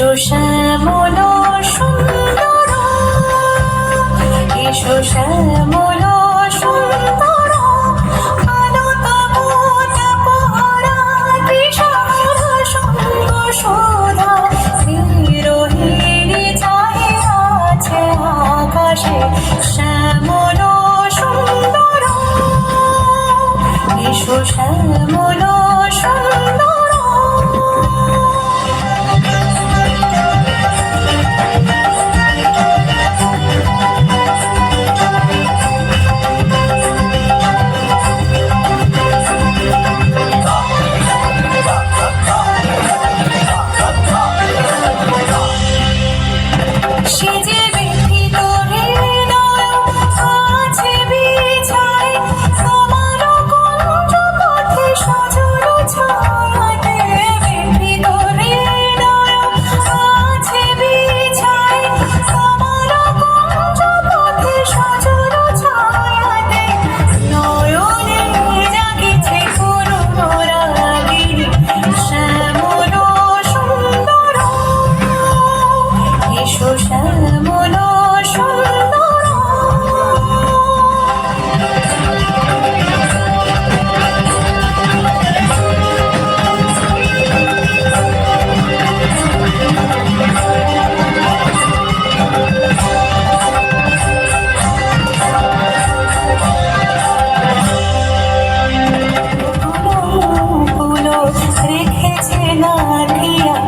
এসো শ্যামল সুন্দর এসো শ্যামল সুন্দর চাহে আছে আকাশে শ্যামল সুন্দর এসো শ্যামল সুন্দর। রেখেছে না দিয়া